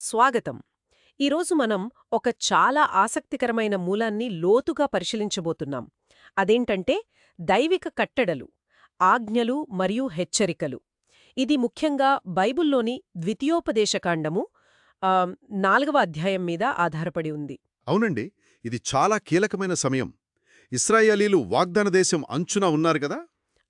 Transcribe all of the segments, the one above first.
స్వాగతం. ఈరోజు మనం ఒక చాలా ఆసక్తికరమైన మూలాన్ని లోతుగా పరిశీలించబోతున్నాం. అదేంటంటే దైవిక కట్టడలు ఆజ్ఞలు మరియు హెచ్చరికలు. ఇది ముఖ్యంగా బైబుల్లోని ద్వితీయోపదేశకాండము నాలుగవ అధ్యాయం మీద ఆధారపడి ఉంది. అవునండి. ఇది చాలా కీలకమైన సమయం. ఇస్రాయేలీలు వాగ్దాన దేశం అంచున ఉన్నారు కదా?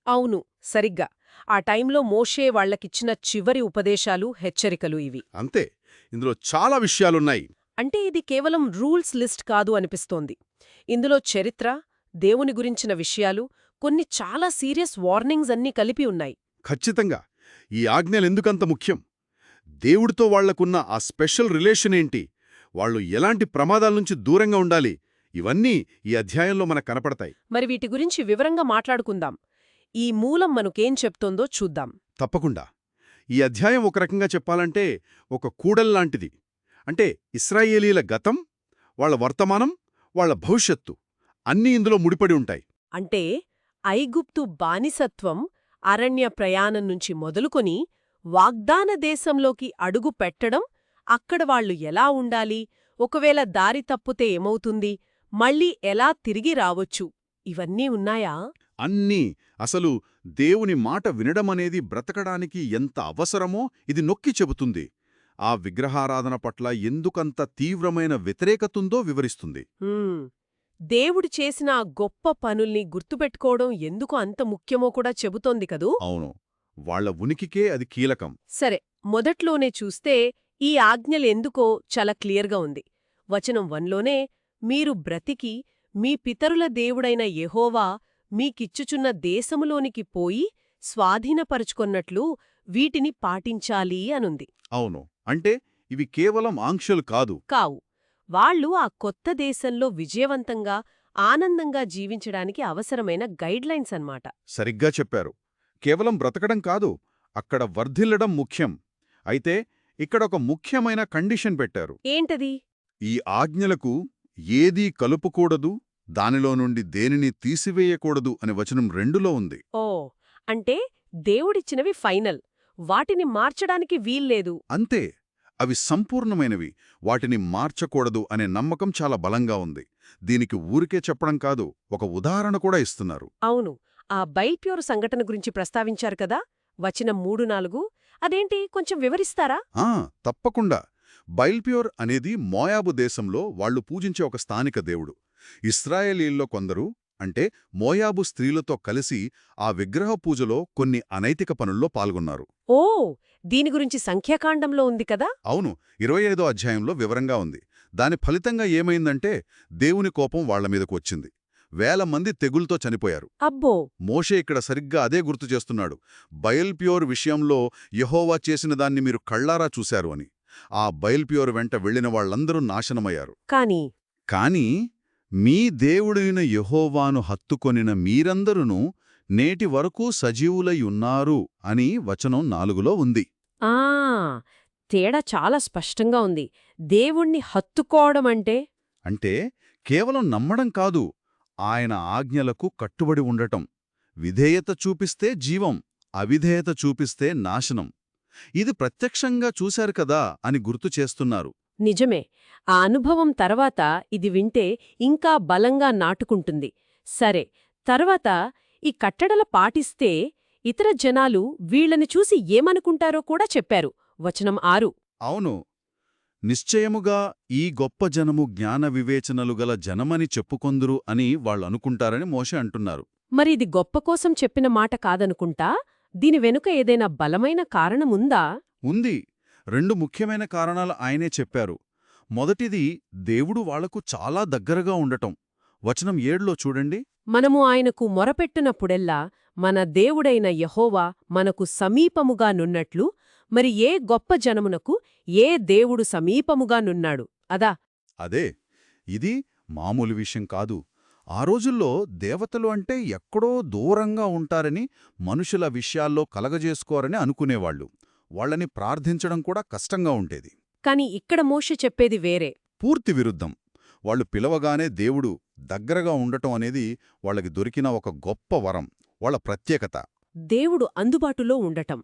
అవును సరిగ్గా. ఆ టైంలో మోషే వాళ్ళకిచ్చిన చివరి ఉపదేశాలు హెచ్చరికలు ఇవి. అంతే. ఇందులో చాలా విషయాలున్నాయి. అంటే ఇది కేవలం రూల్స్ లిస్ట్ కాదు అనిపిస్తోంది. ఇందులో చరిత్ర దేవుని గురించిన విషయాలు కొన్ని చాలా సీరియస్ వార్నింగ్స్ అన్నీ కలిపి ఉన్నాయి. ఖచ్చితంగా. ఈ ఆజ్ఞలెందుకంత ముఖ్యం? దేవుడితో వాళ్ళకున్న ఆ స్పెషల్ రిలేషన్ ఏంటి? వాళ్ళు ఎలాంటి ప్రమాదాల నుంచి దూరంగా ఉండాలి? ఇవన్నీ ఈ అధ్యాయంలో మనకు కనపడతాయి. మరి వీటి గురించి వివరంగా మాట్లాడుకుందాం. ఈ మూలం మనకేం చెప్తోందో చూద్దాం. తప్పకుండా. ఈ అధ్యాయం ఒక రకంగా చెప్పాలంటే ఒక కూడల్లాంటిది అంటే ఇస్రాయేలీల గతం వాళ్ళ వర్తమానం వాళ్ళ భవిష్యత్తు అన్నీ ఇందులో ముడిపడి ఉంటాయి. అంటే ఐగుప్తు బానిసత్వం అరణ్య ప్రయాణం నుంచి మొదలుకొని వాగ్దాన దేశంలోకి అడుగు పెట్టడం అక్కడ వాళ్ళు ఎలా ఉండాలి? ఒకవేళ దారి తప్పుతే ఏమవుతుంది? మళ్ళీ ఎలా తిరిగి రావొచ్చు? ఇవన్నీ ఉన్నాయా? అన్నీ అసలు దేవుని మాట వినడమనేది బ్రతకడానికి ఎంత అవసరమో ఇది నొక్కి చెబుతుంది. ఆ విగ్రహారాధన పట్ల ఎందుకంత తీవ్రమైన వ్యతిరేకతుందో వివరిస్తుంది. దేవుడు చేసిన గొప్ప పనుల్ని గుర్తుపెట్టుకోవడం ఎందుకు అంత ముఖ్యమో కూడా చెబుతోంది కదూ? అవును. వాళ్ళ ఉనికికే అది కీలకం. సరే మొదట్లోనే చూస్తే ఈ ఆజ్ఞలెందుకో చాలా క్లియర్గా ఉంది. వచనం వన్లోనే మీరు బ్రతికి మీ పితరుల దేవుడైన యెహోవా మీకిచ్చుచున్న దేశములోనికి పోయి స్వాధీనపరుచుకొన్నట్లు వీటిని పాటించాలి అనుంది. అవును. అంటే ఇవి కేవలం ఆంక్షలు కాదు. కావు. వాళ్ళు ఆ కొత్త దేశంలో విజయవంతంగా ఆనందంగా జీవించడానికి అవసరమైన గైడ్లైన్స్ అన్నమాట. సరిగ్గా చెప్పారు. కేవలం బ్రతకడం కాదు అక్కడ వర్ధిల్లడం ముఖ్యం. అయితే ఇక్కడ ఒక ముఖ్యమైన కండిషన్ పెట్టారు. ఏంటది? ఈ ఆజ్ఞలకు ఏదీ కలుపుకూడదు దానిలో నుండి దేనిని తీసివేయకూడదు అనే వచనం రెండులో ఉంది. ఓ అంటే దేవుడిచ్చినవి ఫైనల్. వాటిని మార్చడానికి వీల్లేదు. అంతే. అవి సంపూర్ణమైనవి. వాటిని మార్చకూడదు అనే నమ్మకం చాలా బలంగా ఉంది. దీనికి ఊరికే చెప్పడం కాదు ఒక ఉదాహరణ కూడా ఇస్తున్నారు. అవును. ఆ బైప్యూర్ సంఘటన గురించి ప్రస్తావించారు కదా? వచనం మూడు నాలుగు. అదేంటి? కొంచెం వివరిస్తారా? ఆ తప్పకుండా. బైల్ప్యూర్ అనేది మోయాబు దేశంలో వాళ్ళు పూజించే ఒక స్థానిక దేవుడు. ఇస్రాయేలీల్లో కొందరు అంటే మోయాబు స్త్రీలతో కలిసి ఆ విగ్రహ పూజలో కొన్ని అనైతిక పనుల్లో పాల్గొన్నారు. ఓ దీని గురించి సంఖ్యాకాండంలో ఉంది కదా? అవును ఇరవై ఐదో అధ్యాయంలో వివరంగా ఉంది. దాని ఫలితంగా ఏమైందంటే దేవుని కోపం వాళ్ళ మీదకు వచ్చింది. వేల మంది తెగుల్తో చనిపోయారు. అబ్బో! మోషే ఇక్కడ సరిగ్గా అదే గుర్తు చేస్తున్నాడు. బయల్ప్యూర్ విషయంలో యహోవా చేసిన దాన్ని మీరు కళ్ళారా చూశారు అని. ఆ బయల్ప్యూర్ వెంట వెళ్ళిన వాళ్ళందరూ నాశనమయ్యారు. కాని కాని మీ దేవుడైన యెహోవాను హత్తుకొనిన మీరందరును నేటి వరకు సజీవులై ఉన్నారు అని వచనం నాలుగులో ఉంది. ఆ తేడా చాలా స్పష్టంగా ఉంది. దేవుణ్ణి హత్తుకోవడం అంటే? అంటే కేవలం నమ్మడం కాదు ఆయన ఆజ్ఞలకు కట్టుబడి ఉండటం. విధేయత చూపిస్తే జీవం అవిధేయత చూపిస్తే నాశనం. ఇది ప్రత్యక్షంగా చూశారు కదా అని గుర్తు చేస్తున్నారు. నిజమే. ఆ అనుభవం తర్వాత ఇది వింటే ఇంకా బలంగా నాటుకుంటుంది. సరే తర్వాత ఈ కట్టడల పాటిస్తే ఇతర జనాలు వీళ్ళని చూసి ఏమనుకుంటారో కూడా చెప్పారు. వచనం ఆరు. అవును. నిశ్చయముగా ఈ గొప్ప జనము జ్ఞాన వివేచనలు గల జనమని చెప్పుకొందురు అని వాళ్ళనుకుంటారని మోషే అంటున్నారు. మరి ఇది గొప్ప కోసం చెప్పిన మాట కాదనుకుంటా? దీని వెనుక ఏదైనా బలమైన కారణముందా? ఉంది. రెండు ముఖ్యమైన కారణాలు ఆయనే చెప్పారు. మొదటిది దేవుడు వాళ్ళకు చాలా దగ్గరగా ఉండటం. వచనం ఏడులో చూడండి. మనము ఆయనకు మొరపెట్టునప్పుడెల్లా మన దేవుడైన యహోవా మనకు సమీపముగా నున్నట్లు మరి ఏ గొప్ప జనమునకు ఏ దేవుడు సమీపముగా నున్నాడు? అదా? అదే ఇది మామూలు విషయం కాదు. ఆ రోజుల్లో దేవతలు అంటే ఎక్కడో దూరంగా ఉంటారని మనుషుల విషయాల్లో కలగజేసుకోరని అనుకునేవాళ్ళు వాళ్ళని ప్రార్థించడం కూడా కష్టంగా ఉండేది. కాని ఇక్కడ మోషే చెప్పేది వేరే. పూర్తి విరుద్ధం. వాళ్ళు పిలవగానే దేవుడు దగ్గరగా ఉండటం అనేది వాళ్ళకి దొరికిన ఒక గొప్ప వరం వాళ్ళ ప్రత్యేకత. దేవుడు అందుబాటులో ఉండటం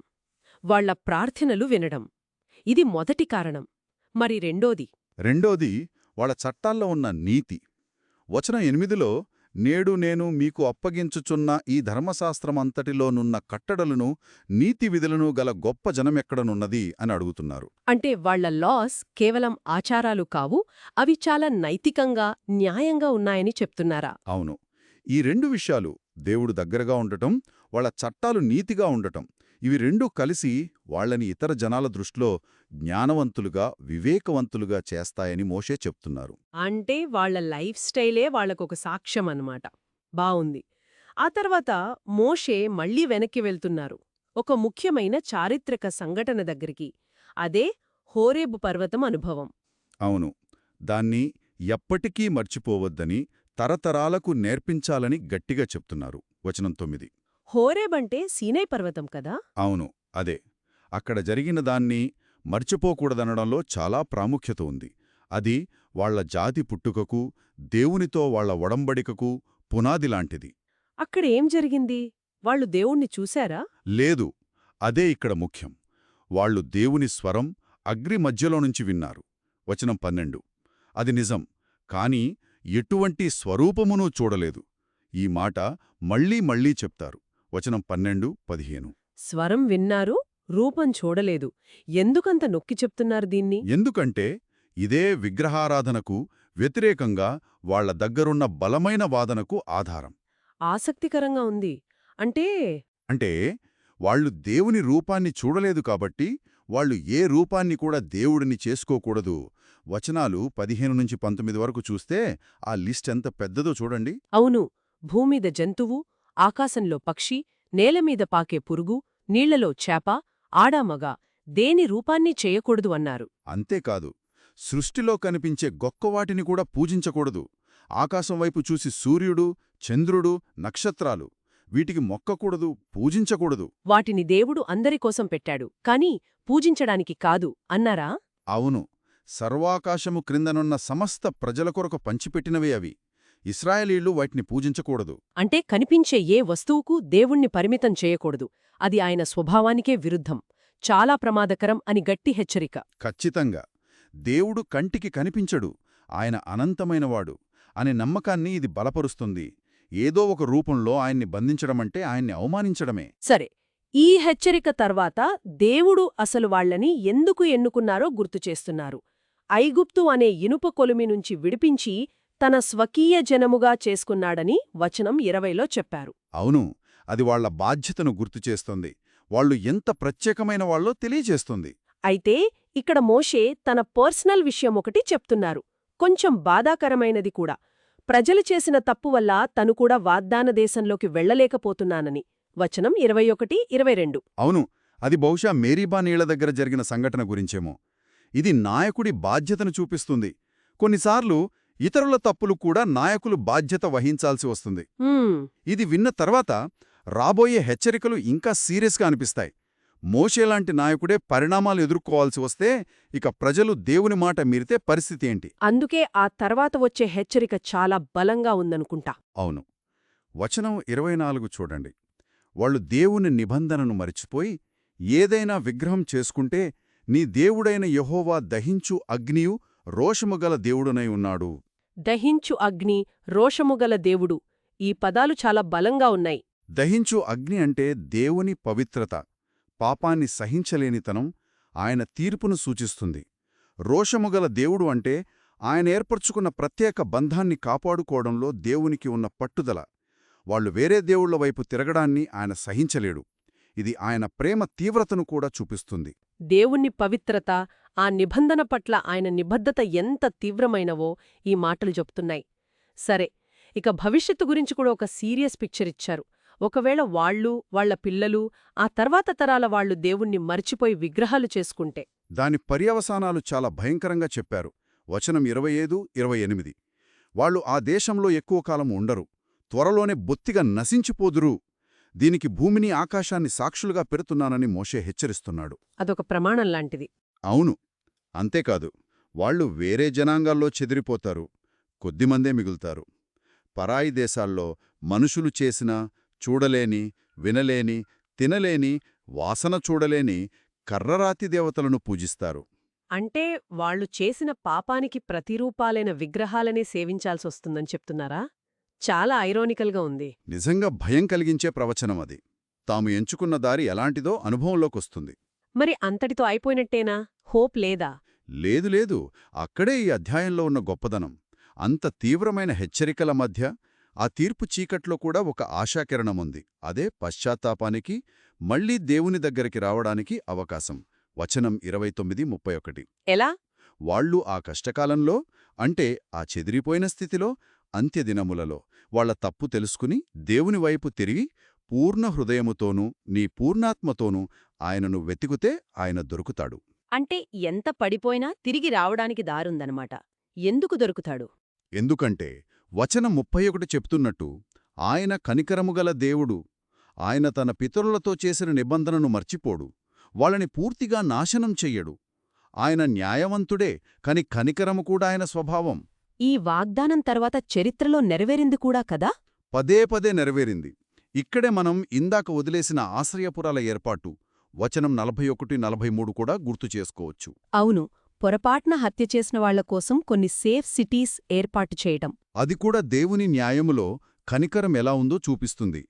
వాళ్ళ ప్రార్థనలు వినడం. ఇది మొదటి కారణం. మరి రెండోది? రెండోది వాళ్ళ చట్టాల్లో ఉన్న నీతి. వచనం ఎనిమిదిలో నేడు నేను మీకు అప్పగించుచున్న ఈ ధర్మశాస్త్రమంతటిలోనున్న కట్టడలను నీతి విధులను గల గొప్ప జనమెక్కడనున్నది అని అడుగుతున్నారు. అంటే వాళ్ళ లాస్ కేవలం ఆచారాలు కావు అవి చాలా నైతికంగా న్యాయంగా ఉన్నాయని చెప్తున్నారా? అవును. ఈ రెండు విషయాలు దేవుడు దగ్గరగా ఉండటం వాళ్ళ చట్టాలు నీతిగా ఉండటం ఇవి రెండూ కలిసి వాళ్ళని ఇతర జనాల దృష్టిలో జ్ఞానవంతులుగా వివేకవంతులుగా చేస్తాయని మోషే చెప్తున్నారు. అంటే వాళ్ళ లైఫ్ స్టైలే వాళ్ళకొక సాక్ష్యం అన్నమాట. బావుంది. ఆ తర్వాత మోషే మళ్ళీ వెనక్కి వెళ్తున్నారు. ఒక ముఖ్యమైన చారిత్రక సంఘటన దగ్గరికి. అదే హోరేబు పర్వతం అనుభవం. అవును. దాన్ని ఎప్పటికీ మర్చిపోవద్దని తరతరాలకు నేర్పించాలని గట్టిగా చెప్తున్నారు. వచనం తొమ్మిది. హోరేబంటే సీనై పర్వతం కదా? అవును అదే. అక్కడ జరిగిన దాన్ని మర్చిపోకూడదనడంలో చాలా ప్రాముఖ్యత ఉంది. అది వాళ్ళ జాతి పుట్టుకకు దేవునితో వాళ్ళ ఒడంబడికకు పునాదిలాంటిది అక్కడ ఏం జరిగింది? వాళ్ళు దేవుణ్ణి చూశారా? లేదు అదే ఇక్కడ ముఖ్యం. వాళ్ళు దేవుని స్వరం అగ్రి మధ్యలో నుంచి విన్నారు. వచనం పన్నెండు. అది నిజం కాని ఎటువంటి స్వరూపమునూ చూడలేదు. ఈ మాట మళ్ళీ మళ్ళీ చెప్తారు. వచనం పన్నెండు పదిహేను. స్వరం విన్నారు రూపం చూడలేదు. ఎందుకంత నొక్కి చెప్తున్నారు దీన్ని? ఎందుకంటే ఇదే విగ్రహారాధనకు వ్యతిరేకంగా వాళ్ళ దగ్గరున్న బలమైన వాదనకు ఆధారం. ఆసక్తికరంగా ఉంది. అంటే అంటే వాళ్ళు దేవుని రూపాన్ని చూడలేదు కాబట్టి వాళ్ళు ఏ రూపాన్ని కూడా దేవుడిని చేసుకోకూడదు. వచనాలు పదిహేను నుంచి పంతొమ్మిది వరకు చూస్తే ఆ లిస్ట్ ఎంత పెద్దదో చూడండి. అవును. భూమీద జంతువు ఆకాశంలో పక్షి నేలమీద పాకే పురుగు నీళ్ళలో చేప ఆడామగ దేని రూపాన్ని చేయకూడదు అన్నారు. అంతేకాదు సృష్టిలో కనిపించే గొక్కవాటిని కూడా పూజించకూడదు. ఆకాశం వైపు చూసి సూర్యుడు చంద్రుడు నక్షత్రాలు వీటికి మొక్కకూడదు పూజించకూడదు. వాటిని దేవుడు అందరికోసం పెట్టాడు కాని పూజించడానికి కాదు అన్నారా? అవును సర్వాకాశము క్రిందనున్న సమస్త ప్రజల కొరకు పంచిపెట్టినవే అవి. ఇస్రాయేలీళ్ళు వాటిని పూజించకూడదు. అంటే కనిపించే ఏ వస్తువుకు దేవుణ్ణి పరిమితం చేయకూడదు. అది ఆయన స్వభావానికే విరుద్ధం. చాలా ప్రమాదకరం అని గట్టి హెచ్చరిక. ఖచ్చితంగా. దేవుడు కంటికి కనిపించడు. ఆయన అనంతమైనవాడు అనే నమ్మకాన్ని ఇది బలపరుస్తుంది. ఏదో ఒక రూపంలో ఆయన్ని బంధించడమంటే ఆయన్ని అవమానించడమే. సరే. ఈ హెచ్చరిక తర్వాత దేవుడు అసలు వాళ్ళని ఎందుకు ఎన్నుకున్నారో గుర్తుచేస్తున్నారు ఐగుప్తు అనే ఇనుప కొలిమి నుంచి విడిపించి తన స్వకీయ జనముగా చేసుకున్నాడని వచనం ఇరవైలో చెప్పారు. అవును అది వాళ్ళ బాధ్యతను గుర్తుచేస్తుంది వాళ్ళు ఎంత ప్రత్యేకమైన వాళ్ళో తెలియచేస్తుంది అయితే ఇక్కడ మోషే తన పర్సనల్ విషయం ఒకటి చెప్తున్నారు. కొంచెం బాధాకరమైనది కూడా. ప్రజలు చేసిన తప్పు వల్ల తను కూడా వాగ్దాన దేశంలోకి వెళ్ళలేకపోతున్నానని వచనం ఇరవై ఒకటి ఇరవై రెండు అవును అది బహుశా మేరీబా నీళ్ళ దగ్గర జరిగిన సంఘటన గురించేమో. ఇది నాయకుడి బాధ్యతను చూపిస్తుంది. కొన్నిసార్లు ఇతరుల తప్పులు కూడా నాయకులు బాధ్యత వహించాల్సి వస్తుంది. ఇది విన్న తర్వాత రాబోయే హెచ్చరికలు ఇంకా సీరియస్గా అనిపిస్తాయి. మోషేలాంటి నాయకుడే పరిణామాలు ఎదుర్కోవాల్సి వస్తే ఇక ప్రజలు దేవుని మాట మీరితే పరిస్థితి ఏంటి? అందుకే ఆ తర్వాత వచ్చే హెచ్చరిక చాలా బలంగా ఉందనుకుంటా. అవును. వచనం ఇరవై నాలుగు చూడండి. వాళ్ళు దేవుని నిబంధనను మరిచిపోయి ఏదైనా విగ్రహం చేసుకుంటే నీ దేవుడైన యెహోవా దహించు అగ్నియు రోషముగల దేవుడునై ఉన్నాడు. దహించు అగ్ని రోషముగల దేవుడు. ఈ పదాలు చాలా బలంగా ఉన్నాయి. దహించు అగ్ని అంటే దేవుని పవిత్రత పాపాన్ని సహించలేనితనం ఆయన తీర్పును సూచిస్తుంది. రోషముగల దేవుడు అంటే ఆయన ఏర్పరచుకున్న ప్రత్యేక బంధాన్ని కాపాడుకోవడంలో దేవునికి ఉన్న పట్టుదల. వాళ్ళు వేరే దేవుళ్ళ వైపు తిరగడాన్ని ఆయన సహించలేడు. ఇది ఆయన ప్రేమ తీవ్రతను కూడా చూపిస్తుంది. దేవుణ్ణి పవిత్రత ఆ నిబంధన పట్ల ఆయన నిబద్ధత ఎంత తీవ్రమైనవో ఈ మాటలు చెప్తున్నాయి. సరే ఇక భవిష్యత్తు గురించి కూడా ఒక సీరియస్ పిక్చర్ ఇచ్చారు. ఒకవేళ వాళ్ళు వాళ్ళ పిల్లలు ఆ తర్వాత తరాల వాళ్ళు దేవుణ్ణి మర్చిపోయి విగ్రహాలు చేసుకుంటే. దాని పర్యవసానాలు చాలా భయంకరంగా చెప్పారు. వచనం ఇరవై ఐదు ఇరవై ఎనిమిది. వాళ్ళు ఆ దేశంలో ఎక్కువ కాలం ఉండరు. త్వరలోనే బొత్తిగా నశించిపోదురు. దీనికి భూమిని ఆకాశాన్ని సాక్షులుగా పెడుతున్నానని మోషే హెచ్చరిస్తున్నాడు. అదొక ప్రమాణం లాంటిది. అవును. అంతేకాదు వాళ్ళు వేరే జనాంగాల్లో చెదిరిపోతారు కొద్దిమందే మిగులుతారు. పరాయి దేశాల్లో మనుషులు చేసిన చూడలేని వినలేని తినలేని వాసన చూడలేని కర్రరాతి దేవతలను పూజిస్తారు. అంటే వాళ్ళు చేసిన పాపానికి ప్రతిరూపాలైన విగ్రహాలనే సేవించాల్సొస్తుందని చెప్తున్నారా? చాలా ఐరోనికల్గా ఉంది. నిజంగా భయం కలిగించే ప్రవచనం అది. తాము ఎంచుకున్న దారి ఎలాంటిదో అనుభవంలోకొస్తుంది. మరి అంతటితో అయిపోయినట్టేనా? హోప్ లేదా? లేదు లేదు. అక్కడే ఈ అధ్యాయంలో ఉన్న గొప్పదనం. అంత తీవ్రమైన హెచ్చరికల మధ్య ఆ తీర్పు చీకట్లో కూడా ఒక ఆశాకిరణముంది. అదే పశ్చాత్తాపానికి మళ్ళీ దేవుని దగ్గరికి రావడానికి అవకాశం. వచనం ఇరవై తొమ్మిది ముప్పై ఒకటి. ఎలా? వాళ్ళు ఆ కష్టకాలంలో అంటే ఆ చెదిరిపోయిన స్థితిలో అంత్యదినములలో వాళ్ళ తప్పు తెలుసుకుని దేవుని వైపు తిరిగి పూర్ణ హృదయముతోనూ నీ పూర్ణాత్మతోనూ ఆయనను వెతికితే ఆయన దొరుకుతాడు. అంటే ఎంత పడిపోయినా తిరిగి రావడానికి దారుందనమాట. ఎందుకు దొరుకుతాడు? ఎందుకంటే వచనం ముప్పై ఒకటి చెప్తున్నట్టు ఆయన కనికరముగల దేవుడు. ఆయన తన పితరులతో చేసిన నిబంధనను మర్చిపోడు. వాళ్ళని పూర్తిగా నాశనం చెయ్యడు. ఆయన న్యాయవంతుడే కాని కనికరము కూడా ఆయన స్వభావం. ఈ వాగ్దానం తర్వాత చరిత్రలో నెరవేరింది కూడా కదా? పదే పదే నెరవేరింది. ఇక్కడే మనం ఇందాక వదిలేసిన ఆశ్రయపురాల ఏర్పాటు. వచనం నలభై ఒకటి నలభై మూడు కూడా గుర్తు చేసుకోవచ్చు. అవును పొరపాట్న హత్య చేసిన వాళ్ళ కోసం కొన్ని సేఫ్ సిటీస్ ఏర్పాటు చేయటం అది కూడా దేవుని న్యాయములో కనికరం ఎలా ఉందో చూపిస్తుంది.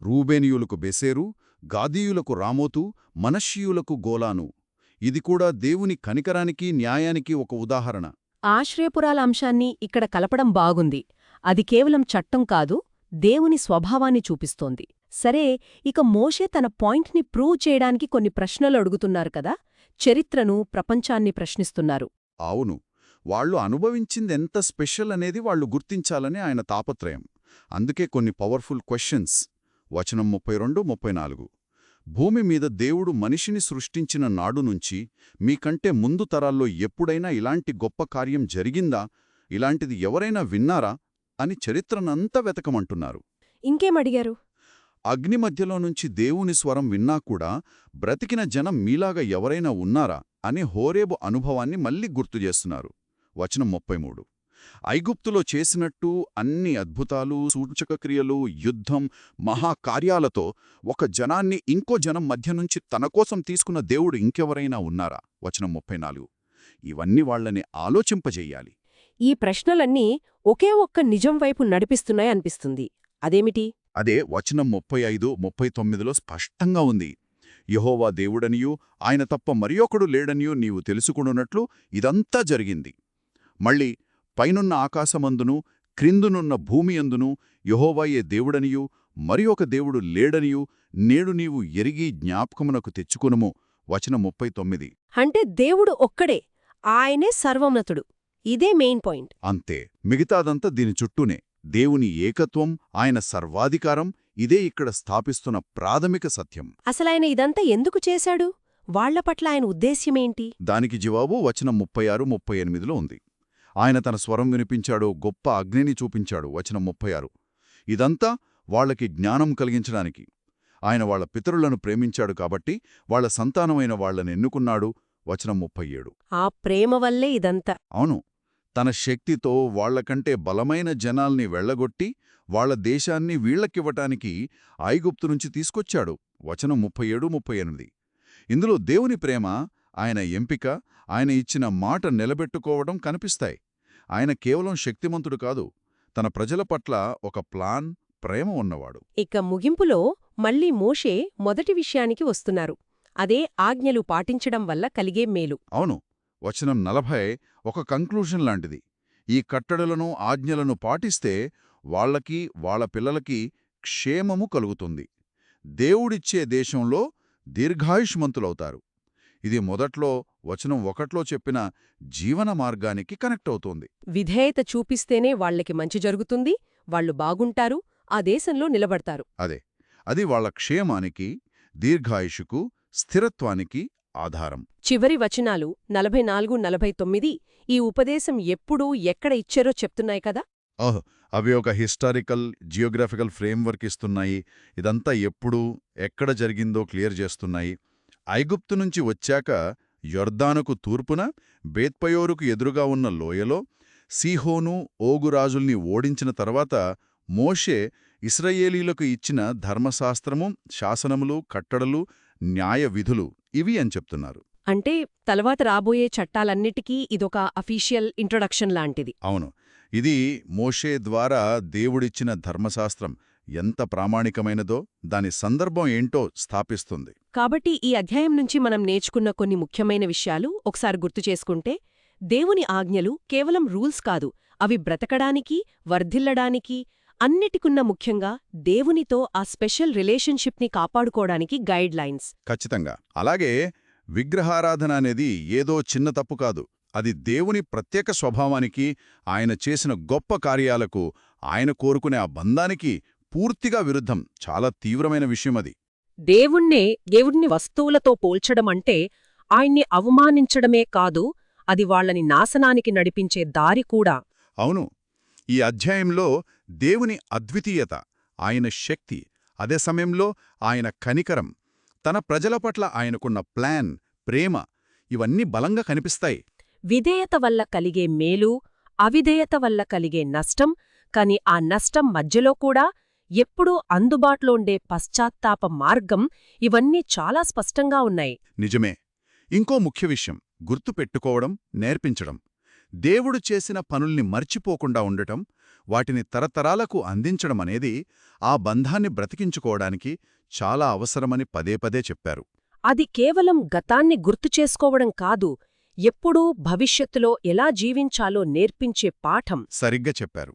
రూబేనియులకు బెసేరు గాదీయులకు రామోతు మనష్షీయులకు గోలాను. ఇది కూడా దేవుని కనికరానికి న్యాయానికి ఒక ఉదాహరణ. ఆశ్రయపురాల అంశాన్ని ఇక్కడ కలపడం బాగుంది. అది కేవలం చట్టం కాదు దేవుని స్వభావాన్ని చూపిస్తోంది. సరే ఇక మోషే తన పాయింట్ని ప్రూవ్ చేయడానికి కొన్ని ప్రశ్నలు అడుగుతున్నారు కదా? చరిత్రను ప్రపంచాన్ని ప్రశ్నిస్తున్నారు. అవును. వాళ్ళు అనుభవించిందెంత స్పెషల్ అనేది వాళ్ళు గుర్తించాలని ఆయన తాపత్రయం. అందుకే కొన్ని పవర్ఫుల్ క్వశ్చన్స్ వచనం ముప్పై రెండు ముప్పై నాలుగు. భూమి మీద దేవుడు మనిషిని సృష్టించిన నాడు నుంచి మీకంటే ముందు తరాల్లో ఎప్పుడైనా ఇలాంటి గొప్ప కార్యం జరిగిందా? ఇలాంటిది ఎవరైనా విన్నారా? అని చరిత్రనంతా వెతకమంటున్నారు. ఇంకేమడిగారు అగ్ని మధ్యలో నుంచి దేవుని స్వరం విన్నా కూడా బ్రతికిన జనం మీలాగా ఎవరైనా ఉన్నారా అనే హోరేబు అనుభవాన్ని మళ్ళీ గుర్తుచేస్తున్నారు వచనం ముప్పై మూడు ఐగుప్తులో చేసినట్టు అన్ని అద్భుతాలు సూచకక్రియలు యుద్ధం మహాకార్యాలతో ఒక జనాన్ని ఇంకో జనం మధ్య నుంచి తన కోసం తీసుకున్న దేవుడు ఇంకెవరైనా ఉన్నారా? వచనం ముప్పై నాలుగు ఇవన్నీ వాళ్ళని ఆలోచింపజెయ్యాలి ఈ ప్రశ్నలన్నీ ఒకే ఒక్క నిజం వైపు నడిపిస్తున్నాయనిపిస్తుంది. అదేమిటి? అదే వచనం ముప్పై ఐదు ముప్పై తొమ్మిదిలో స్పష్టంగా ఉంది. యహోవా దేవుడనియూ ఆయన తప్ప మరియొకడు లేడనియూ నీవు తెలుసుకునున్నట్లు ఇదంతా జరిగింది. మళ్ళీ పైనున్న ఆకాశమందును క్రిందునున్న భూమియందును యహోవాయే దేవుడనియూ మరి ఒక దేవుడు లేడనియూ నేడు నీవు ఎరిగి జ్ఞాపకమునకు తెచ్చుకునుము. వచనం ముప్పై తొమ్మిది అంటే దేవుడు ఒక్కడే ఆయనే సర్వోన్నతుడు. ఇదే మెయిన్ పాయింట్. అంతే. మిగతాదంతా దీని చుట్టూనే. దేవుని ఏకత్వం ఆయన సర్వాధికారం ఇదే ఇక్కడ స్థాపిస్తున్న ప్రాథమిక సత్యం. అసలాయన ఇదంతా ఎందుకు చేశాడు? వాళ్ళ పట్ల ఆయన ఉద్దేశ్యమేంటి దానికి జవాబు వచనం ముప్పై ఆరు ముప్పై ఎనిమిదిలో ఉంది. ఆయన తన స్వరం వినిపించాడు గొప్ప అగ్నిని చూపించాడు వచనం ముప్పై ఆరు ఇదంతా వాళ్ళకి జ్ఞానం కలిగించడానికి. ఆయన వాళ్ళ పితరులను ప్రేమించాడు కాబట్టి వాళ్ళ సంతానమైన వాళ్ళని ఎన్నుకున్నాడు వచనం ముప్పై ఏడు ఆ ప్రేమ వల్లే ఇదంతా. అవును. తన శక్తితో వాళ్ళకంటే బలమైన జనాల్ని వెళ్ళగొట్టి వాళ్ళ దేశాన్ని వీళ్ళకివ్వటానికి ఐగుప్తు నుంచి తీసుకొచ్చాడు. వచనం ముప్పై ఏడు ముప్పై ఎనిమిది. ఇందులో దేవుని ప్రేమ ఆయన ఎంపిక ఆయన ఇచ్చిన మాట నిలబెట్టుకోవడం కనిపిస్తాయి. ఆయన కేవలం శక్తిమంతుడు కాదు తన ప్రజల పట్ల ఒక ప్లాన్ ప్రేమ ఉన్నవాడు. ఇక ముగింపులో మళ్ళీ మోషే మొదటి విషయానికి వస్తున్నారు. అదే ఆజ్ఞలు పాటించడం వల్ల కలిగే మేలు. అవును వచనం నలభై ఒక కంక్లూషన్ లాంటిది. ఈ కట్టడలను ఆజ్ఞలను పాటిస్తే వాళ్ళకి వాళ్ళ పిల్లలకి క్షేమము కలుగుతుంది. దేవుడిచ్చే దేశంలో దీర్ఘాయుష్మంతులవుతారు. ఇది మొదట్లో వచనం ఒకట్లో చెప్పిన జీవన మార్గానికి కనెక్ట్ అవుతోంది. విధేయత చూపిస్తేనే వాళ్ళకి మంచి జరుగుతుంది వాళ్ళు బాగుంటారు ఆ దేశంలో నిలబడతారు. అదే అది వాళ్ళ క్షేమానికి దీర్ఘాయుషుకు స్థిరత్వానికి ఆధారం. చివరి వచనాలు నలభై నాలుగు నలభై తొమ్మిది ఈ ఉపదేశం ఎప్పుడూ ఎక్కడ ఇచ్చారో చెప్తున్నాయి కదా? ఓహ్ అవి ఒక హిస్టారికల్ జియోగ్రాఫికల్ ఫ్రేమ్వర్క్ ఇస్తున్నాయి. ఇదంతా ఎప్పుడు ఎక్కడ జరిగిందో క్లియర్ చేస్తున్నాయి. ఐగుప్తు నుంచి వచ్చాక యొర్దానుకు తూర్పున బేత్పయోరుకు ఎదురుగా ఉన్న లోయలో సీహోను ఓగురాజుల్ని ఓడించిన తర్వాత మోషే ఇస్రయేలీలకు ఇచ్చిన ధర్మశాస్త్రము శాసనములు కట్టడలు న్యాయ విధులు ఇవి అని చెప్తున్నారు. అంటే తర్వాత రాబోయే చట్టాలన్నిటికీ ఇదొక అఫీషియల్ ఇంట్రొడక్షన్ లాంటిది. అవును. ఇది మోషే ద్వారా దేవుడిచ్చిన ధర్మశాస్త్రం ఎంత ప్రామాణికమైనదో దాని సందర్భం ఏంటో స్థాపిస్తుంది. కాబట్టి ఈ అధ్యాయం నుంచి మనం నేర్చుకున్న కొన్ని ముఖ్యమైన విషయాలు ఒకసారి గుర్తు చేసుకుంటే దేవుని ఆజ్ఞలు కేవలం రూల్స్ కాదు అవి బ్రతకడానికి వర్ధిల్లడానికి అన్నిటికున్న ముఖ్యంగా దేవునితో ఆ స్పెషల్ రిలేషన్షిప్ని కాపాడుకోవడానికి గైడ్ లైన్స్ ఖచ్చితంగా. అలాగే విగ్రహారాధన అనేది ఏదో చిన్న తప్పు కాదు. అది దేవుని ప్రత్యేక స్వభావానికి ఆయన చేసిన గొప్ప కార్యాలకు ఆయన కోరుకునే ఆ బంధానికి పూర్తిగా విరుద్ధం. చాలా తీవ్రమైన విషయం అది. దేవుణ్ణే దేవుణ్ణి వస్తువులతో పోల్చడం అంటే ఆయన్ని అవమానించడమే కాదు అది వాళ్ళని నాశనానికి నడిపించే దారి కూడా. అవును. ఈ అధ్యాయంలో దేవుని అద్వితీయత ఆయన శక్తి అదే సమయంలో ఆయన కనికరం తన ప్రజల పట్ల ఆయనకున్న ప్లాన్ ప్రేమ ఇవన్నీ బలంగా కనిపిస్తాయి. విధేయత వల్ల కలిగే మేలు అవిధేయత వల్ల కలిగే నష్టం కాని ఆ నష్టం మధ్యలో కూడా ఎప్పుడూ అందుబాటులో ఉండే పశ్చాత్తాప మార్గం ఇవన్నీ చాలా స్పష్టంగా ఉన్నాయి. నిజమే. ఇంకో ముఖ్య విషయం గుర్తుపెట్టుకోవడం నేర్పించడం. దేవుడు చేసిన పనుల్ని మర్చిపోకుండా ఉండటం వాటిని తరతరాలకు అందించడం అనేది ఆ బంధాన్ని బ్రతికించుకోవడానికి చాలా అవసరమని పదే పదే చెప్పారు. అది కేవలం గతాన్ని గుర్తు చేసుకోవడం కాదు ఎప్పుడూ భవిష్యత్తులో ఎలా జీవించాలో నేర్పించే పాఠం. సరిగ్గా చెప్పారు.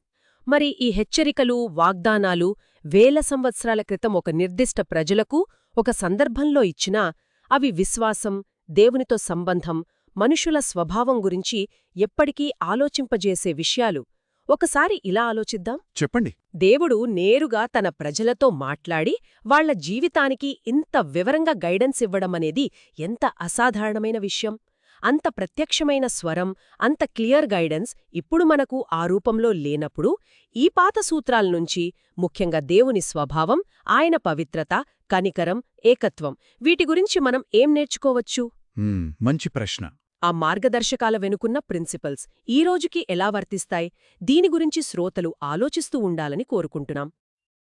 మరి ఈ హెచ్చరికలు వాగ్దానాలు వేల సంవత్సరాల క్రితం ఒక నిర్దిష్ట ప్రజలకు ఒక సందర్భంలో ఇచ్చినా అవి విశ్వాసం దేవునితో సంబంధం మనుషుల స్వభావం గురించి ఎప్పటికీ ఆలోచింపజేసే విషయాలు. ఒకసారి ఇలా ఆలోచిద్దాం. చెప్పండి. దేవుడు నేరుగా తన ప్రజలతో మాట్లాడి వాళ్ళ జీవితానికి ఇంత వివరంగా గైడెన్స్ ఇవ్వడమనేది ఎంత అసాధారణమైన విషయం. అంత ప్రత్యక్షమైన స్వరం అంత క్లియర్ గైడెన్స్ ఇప్పుడు మనకు ఆ రూపంలో లేనప్పుడు ఈ పాత సూత్రాల నుంచి ముఖ్యంగా దేవుని స్వభావం ఆయన పవిత్రత కనికరం ఏకత్వం వీటి గురించి మనం ఏం నేర్చుకోవచ్చు? మంచి ప్రశ్న. ఆ మార్గదర్శకాల వెనుకున్న ప్రిన్సిపల్స్ ఈ రోజుకి ఎలా వర్తిస్తాయి? దీని గురించి శ్రోతలు ఆలోచిస్తూ ఉండాలని కోరుకుంటున్నాం.